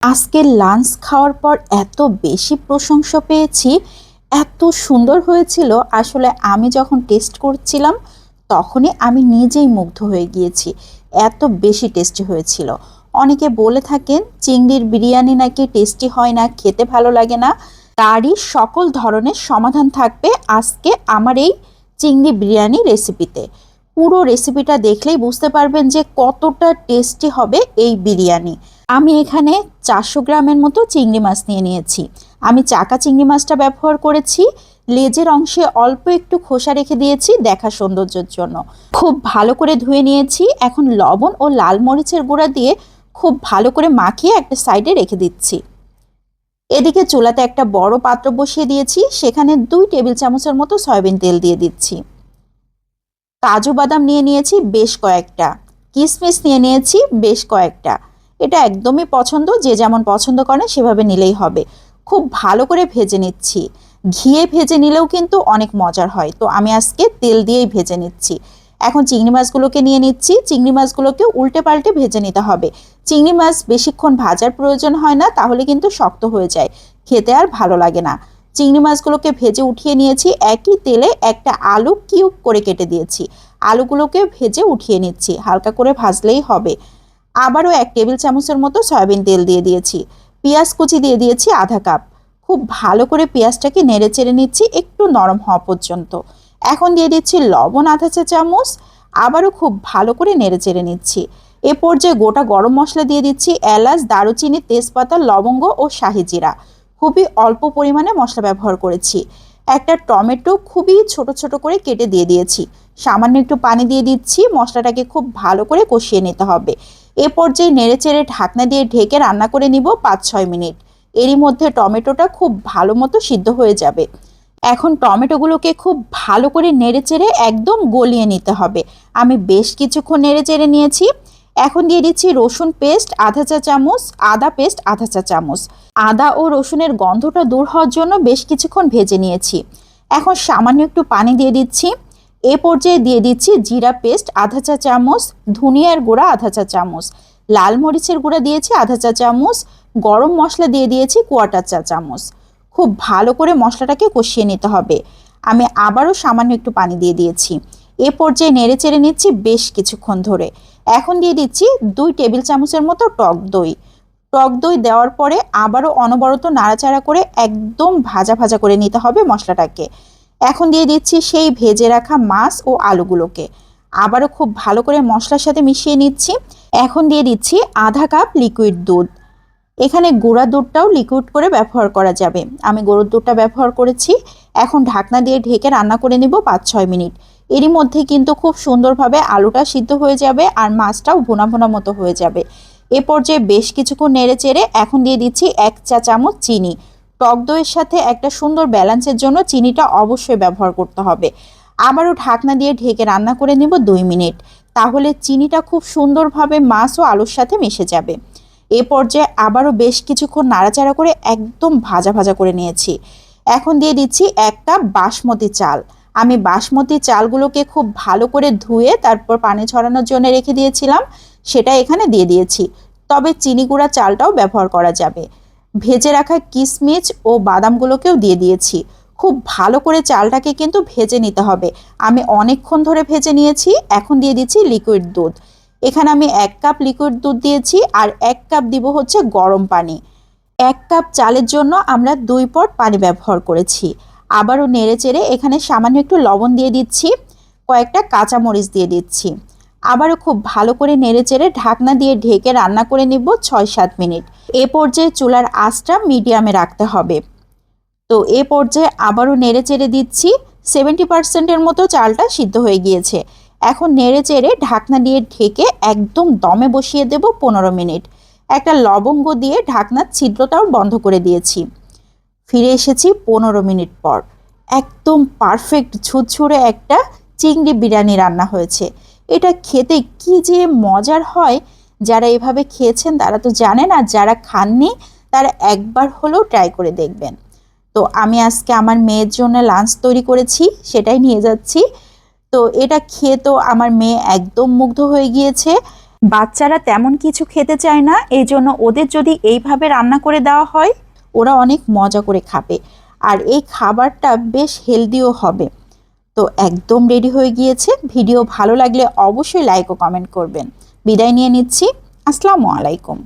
আজকে লাঞ্চ খাওয়ার পর এত বেশি প্রশংসা পেয়েছি, এত সুন্দর হয়েছিল। আসলে আমি যখন টেস্ট করছিলাম, তখনই আমি নিজেই মুগ্ধ হয়ে গিয়েছি। এত বেশি টেস্টি হয়েছিল। অনেকে বলে থাকেন, চিংড়ির বিরিয়ানি নাকি টেস্টি হয় না, খেতে ভালো লাগে না। তারই সকল ধরনের সমাধান থাকবে আজকে আমার এই চিংড়ি বিরিয়ানি রেসিপিতে পুরো রেসিপিটা দেখলেই বুঝতে পারবেন যে কতটা টেস্টি হবে এই বিরিয়ানি। আমি এখানে চারশো গ্রামের মতো চিংড়ি মাছ নিয়ে নিয়েছি। আমি চাকা চিংড়ি মাছটা ব্যবহার করেছি, লেজের অংশে অল্প একটু খোসা রেখে দিয়েছি দেখা সৌন্দর্যের জন্য। খুব ভালো করে ধুয়ে নিয়েছি, এখন লবণ ও লাল মরিচের গুঁড়া দিয়ে খুব ভালো করে মাখিয়ে একটা সাইডে রেখে দিচ্ছি। এদিকে চুলাতে একটা বড় পাত্র বসিয়ে দিয়েছি, সেখানে দুই টেবিল চামচের মতো সয়াবিন তেল দিয়ে দিচ্ছি। কাজু বাদাম নিয়ে নিয়েছি বেশ কয়েকটা। কিশমিশ নিয়ে নিয়েছি বেশ কয়েকটা। এটা একদমই পছন্দ, যে যেমন পছন্দ করে সেভাবে নিলেই হবে। খুব ভালো করে ভেজে নিচ্ছি। ঘিয়ে ভেজে নিলেও কিন্তু অনেক মজার হয়। তো আমি আজকে তেল দিয়েই ভেজে নিচ্ছি। এখন চিংড়ি মাছগুলোকে নিয়ে নিচ্ছি। চিংড়ি মাছগুলোকে উল্টে পাল্টে ভেজে নিতে হবে। চিংড়ি মাছ বেশিক্ষণ ভাজার প্রয়োজন হয় না, তাহলে কিন্তু শক্ত হয়ে যায়। খেতে আর ভালো লাগে না। চিংড়ি মাছগুলোকে ভেজে উঠিয়ে নিয়েছি। একই তেলে একটা আলু কিউব করে কেটে দিয়েছি। আলুগুলোকে ভেজে উঠিয়ে নিচ্ছি। হালকা করে ভাজলেই হবে। আবারও এক টেবিল চামচের মতো সয়াবিন তেল দিয়ে দিয়েছি। পেঁয়াজ কুচি দিয়ে দিয়েছি আধা কাপ। খুব ভালো করে পেঁয়াজটাকে নেড়ে চেড়ে নিচ্ছি, একটু নরম হওয়া পর্যন্ত। এখন দিয়ে দিচ্ছি লবণ আধা চা চামচ। আবারও খুব ভালো করে নেড়ে চেড়ে নিচ্ছি। এ পর্যায়ে গোটা গরম মশলা দিয়ে দিচ্ছি এলাচ, দারুচিনি, তেজপাতা, লবঙ্গ ও শাহি জিরা। খুবই অল্প পরিমাণে মশলা ব্যবহার করেছি। একটা টমেটো খুবই ছোট ছোট করে কেটে দিয়ে দিয়েছি। সামান্য একটু পানি দিয়ে দিচ্ছি, মশলাটাকে খুব ভালো করে কষিয়ে নিতে হবে। এ পর্যায়ে নেড়ে চেড়ে ঢাকনা দিয়ে ঢেকে রান্না করে নিব পাঁচ ছয় মিনিট। এরই মধ্যে টমেটোটা খুব ভালো মতো সিদ্ধ হয়ে যাবে। এখন টমেটোগুলোকে খুব ভালো করে নেড়ে চেড়ে একদম গলিয়ে নিতে হবে। আমি বেশ কিছুক্ষণ নেড়ে চেড়ে নিয়েছি। এখন দিয়ে দিচ্ছি রসুন পেস্ট, আধা চা চামচ, আদা পেস্ট, আধা চা চামচ। আদা ও রসুনের গন্ধটা দূর হওয়ার জন্য বেশ কিছুক্ষণ ভেজে নিয়েছি। এখন সামান্য একটু পানি দিয়ে দিচ্ছি। এ পর্যায়ে দিয়ে দিচ্ছি জিরা পেস্ট, আধা চা চামচ, ধনিয়ার গুঁড়া, আধা চা চামচ। লাল মরিচের গুঁড়া দিয়েছি, আধা চা চামচ। গরম মশলা দিয়ে দিয়েছি কোয়াটার চা চামচ। খুব ভালো করে মশলাটাকে কষিয়ে নিতে হবে। আমি আবারও সামান্য একটু পানি দিয়ে দিয়েছি। এ পর্যায়ে নেড়ে চেড়ে নিচ্ছি বেশ কিছুক্ষণ ধরে। এখন দিয়ে দিচ্ছি দুই টেবিল চামচের মতো টক দই। টক দই দেওয়ার পরে আবারও অনবরত নাড়াচাড়া করে একদম ভাজা ভাজা করে নিতে হবে মশলাটাকে। এখন দিয়ে দিচ্ছি সেই ভেজে রাখা মাছ ও আলুগুলোকে। আবারও খুব ভালো করে মশলার সাথে মিশিয়ে নিচ্ছি। এখন দিয়ে দিচ্ছি আধা কাপ লিকুইড দুধ। এখানে গুঁড়া দুধটাও লিকুইড করে ব্যবহার করা যাবে। আমি গরুর দুধটা ব্যবহার করেছি। এখন ঢাকনা দিয়ে ঢেকে রান্না করে নিব পাঁচ ছয় মিনিট। এরই মধ্যে কিন্তু খুব সুন্দরভাবে আলুটা সিদ্ধ হয়ে যাবে আর মাছটাও ভুনা ভোনা মতো হয়ে যাবে। এ পর্যায়ে বেশ কিছুক্ষণ নেড়ে চেড়ে এখন দিয়ে দিচ্ছি এক চা চামচ চিনি। টক দইয়ের সাথে একটা সুন্দর ব্যালেন্সের জন্য চিনিটা অবশ্যই ব্যবহার করতে হবে। আবারও ঢাকনা দিয়ে ঢেকে রান্না করে নেব দুই মিনিট। তাহলে চিনিটা খুব সুন্দরভাবে মাছ ও আলুর সাথে মিশে যাবে। এ পর্যায়ে আবারও বেশ কিছুক্ষণ নাড়াচাড়া করে একদম ভাজা ভাজা করে নিয়েছি। এখন দিয়ে দিচ্ছি এক কাপ বাসমতি চাল। আমি বাসমতি চালগুলোকে খুব ভালো করে ধুয়ে তারপর পানি ছড়ানোর জন্য রেখে দিয়েছিলাম, সেটা এখানে দিয়ে দিয়েছি। তবে চিনি গুঁড়া চালটাও ব্যবহার করা যাবে। ভেজে রাখা কিশমিচ ও বাদামগুলোকেও দিয়ে দিয়েছি। খুব ভালো করে চালটাকে কিন্তু ভেজে নিতে হবে। আমি অনেকক্ষণ ধরে ভেজে নিয়েছি, এখন দিয়ে দিচ্ছি লিকুইড দুধ। এখানে আমি এক কাপ লিকুইড দুধ দিয়েছি আর এক কাপ দিব হচ্ছে গরম পানি। এক কাপ চালের জন্য আমরা দুই পট পানি ব্যবহার করেছি। আবারও নেড়ে চেড়ে এখানে সামান্য একটু লবণ দিয়ে দিচ্ছি, কয়েকটা কাঁচামরিচ দিয়ে দিচ্ছি। আবারও খুব ভালো করে নেড়ে চেড়ে ঢাকনা দিয়ে ঢেকে রান্না করে নিব ছয় সাত মিনিট। এ পর্যায়ে চুলার আঁচটা মিডিয়ামে রাখতে হবে। তো এ পর্যায়ে আবারও নেড়ে চেড়ে দিচ্ছি, সেভেন্টি পার্সেন্টের মতো চালটা সিদ্ধ হয়ে গিয়েছে। এখন নেড়ে চেড়ে ঢাকনা দিয়ে ঢেকে একদম দমে বসিয়ে দেব পনেরো মিনিট। একটা লবঙ্গ দিয়ে ঢাকনার ছিদ্রটাও বন্ধ করে দিয়েছি। ফিরে এসেছি পনেরো মিনিট পর। একদম পারফেক্ট ঝুরঝুরে একটা চিংড়ি বিরিয়ানি রান্না হয়েছে। এটা খেতে কি যে মজার হয়, যারা এভাবে খেয়েছেন তারা তো জানেন আর যারা খাননি তারা একবার হলেও ট্রাই করে দেখবেন। তো আমি আজকে আমার মেয়ের জন্য লাঞ্চ তৈরি করেছি, সেটাই নিয়ে যাচ্ছি। তো এটা খেয়ে তো আমার মেয়ে একদম মুগ্ধ হয়ে গিয়েছে। বাচ্চারা তেমন কিছু খেতে চায় না এই জন্য ওদের যদি এইভাবে রান্না করে দেওয়া হয় ওরা অনেক মজা করে খাবে। আর এই খাবারটা বেশ হেলদিও হবে। তো একদম রেডি হয়ে গিয়েছে। ভিডিও ভালো লাগলে অবশ্যই লাইক ও কমেন্ট করবেন। বিদায় নিয়ে নিচ্ছি। আসসালামু আলাইকুম।